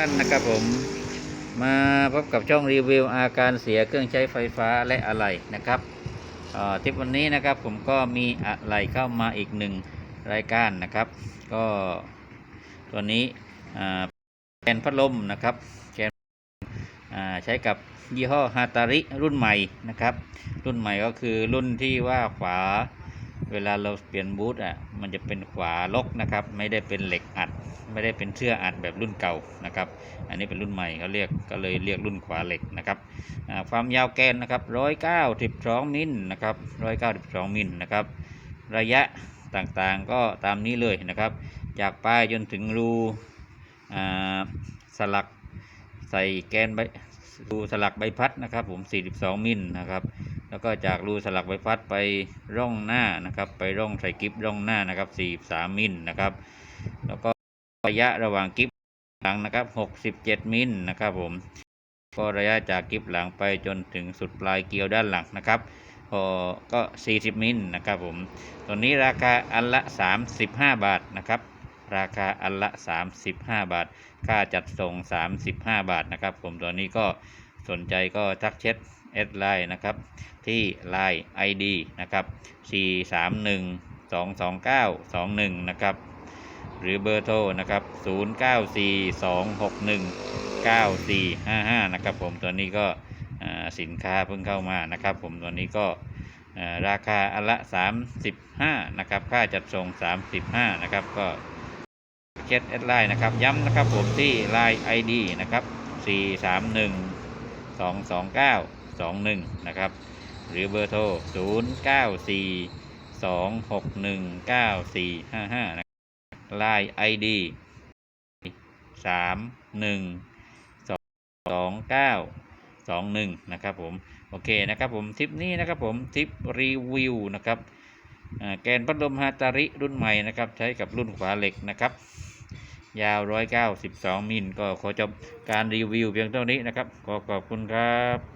ท่านนะครับผมมาพบกับช่องรีวิวอาการเสียเครื่องใช้ไฟฟ้าและอะไหล่นะครับทริปวันนี้นะครับผมก็มีอะไหล่เข้ามาอีกหนึ่งรายการนะครับ ก็ตัวนี้แกนพัดลมนะครับแกนใช้กับยี่ห้อฮาตาริรุ่นใหม่นะครับ รุ่นใหม่ก็คือรุ่นที่ว่าขวา เวลาเราเปลี่ยนบูทอะมันจะเป็นขวาล็อกนะครับ ไม่ได้เป็นเหล็กอัด ไม่ได้เป็นเชื่ออัดแบบรุ่นเก่านะครับ อันนี้เป็นรุ่นใหม่เขาเรียกก็เลยเรียกรุ่นขวาเหล็กนะครับความยาวแกนนะครับร้อยเก้าสิบสองมิลนะครับร้อยเก้าสิบสองมิลนะครับ ระยะต่างๆก็ตามนี้เลยนะครับ จากปลายจนถึงรูสลักใส่แกนใบรูสลักใบพัดนะครับผม 42 มิลนะครับ แล้วก็จากรูสลักใบพัดไปร่องหน้านะครับ ไปร่องใส่กิฟร่องหน้านะครับ43มิลนะครับ แล้วก็ระยะระหว่างกิฟหลังนะครับ67มิลนะครับผมก็ระยะจากกิฟหลังไปจนถึงสุดปลายเกลียวด้านหลังนะครับพอก็ 40 มิลนะครับผมตัวนี้ราคาอันละ 35 บาทนะครับ ราคาอันละ 35 บาท ค่าจัดส่ง 35 บาทนะครับ ผมตัวนี้ก็สนใจก็ทักเช็ด แอดไลน์นะครับ ที่ Line ID นะครับ 431 229 21 นะครับ หรือเบอร์โทรนะครับ 094261 9455 นะครับผมตัวนี้ก็สินค้าเพิ่งเข้ามานะครับ ผมตัวนี้ก็อ่าราคาอันละ 35 นะครับ ค่าจัดส่ง 35 นะครับ ก็เช็ดแอดไลน์นะครับ ย้ำนะครับผมที่ Line ID นะครับ 431 229 21 นะครับ หรือเบอร์โทร 094 261 9455นะครับ Line ID 31 29 21 นะครับผม โอเคนะครับผมทริปนี้นะครับผมทริปรีวิวนะครับแกนพัดลมฮาตาริรุ่นใหม่นะครับใช้กับรุ่นขวาเหล็กนะครับ ยาว 192 มิลก็ขอจบการรีวิวเพียงเท่านี้นะครับ ขอขอบคุณครับ